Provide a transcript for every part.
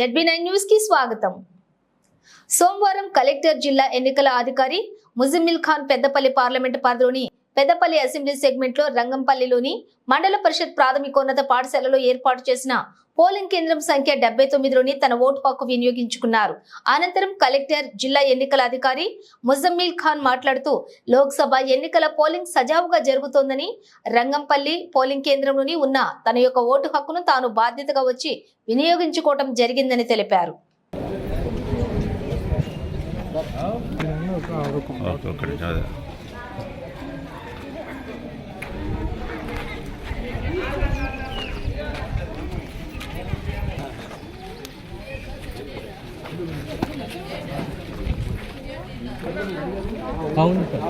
ZB nine న్యూస్కి స్వాగతం. సోమవారం కలెక్టర్ జిల్లా ఎన్నికల అధికారి ముజిమిల్ ఖాన్ పెద్దపల్లి పార్లమెంట్ పరిధిలోని పెద్దపల్లి అసెంబ్లీ సెగ్మెంట్లో రంగంపల్లిలోని మండల పరిషత్ ప్రాథమికోన్నత పాఠశాలలో ఏర్పాటు చేసిన పోలింగ్ కేంద్రం సంఖ్య డెబ్బై తొమ్మిదిలోని తన ఓటు హక్కు వినియోగించుకున్నారు. అనంతరం కలెక్టర్ జిల్లా ఎన్నికల అధికారి ముజమ్మిల్ ఖాన్ మాట్లాడుతూ లోక్సభ ఎన్నికల పోలింగ్ సజావుగా జరుగుతోందని రంగంపల్లి పోలింగ్ కేంద్రంలోని ఉన్న తన యొక్క ఓటు హక్కును తాను బాధ్యతగా వచ్చి వినియోగించుకోవటం జరిగిందని తెలిపారు. ఓకే. 가운데.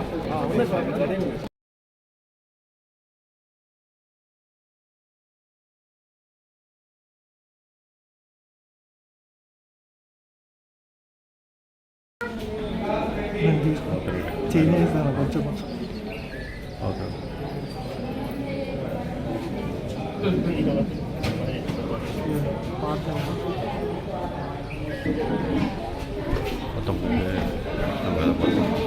제인에서 하나 먼저 어떤 건데? 내가 봤어.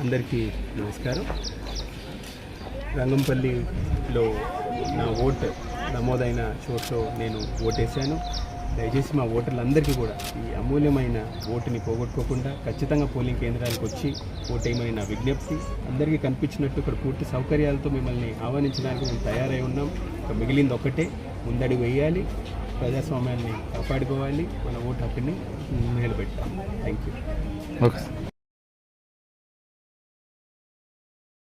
అందరికీ నమస్కారం. రంగంపల్లిలో నా ఓటు నమోదైన చోట్లో నేను ఓటేశాను. దయచేసి మా ఓటర్లందరికీ కూడా ఈ అమూల్యమైన ఓటుని పోగొట్టుకోకుండా ఖచ్చితంగా పోలింగ్ కేంద్రాలకు వచ్చి ఓటేయమని నా విజ్ఞప్తి. అందరికీ కనిపించినట్టు ఇక్కడ పూర్తి సౌకర్యాలతో మిమ్మల్ని ఆహ్వానించడానికి మేము తయారై ఉన్నాం. ఇక మిగిలింది ఒకటే ముందడుగు వేయాలి. ప్రజాస్వామ్యాన్ని కాపాడుకోవాలి. మన ఓటు హక్కుని నిలబెట్టాలి. Thank you okay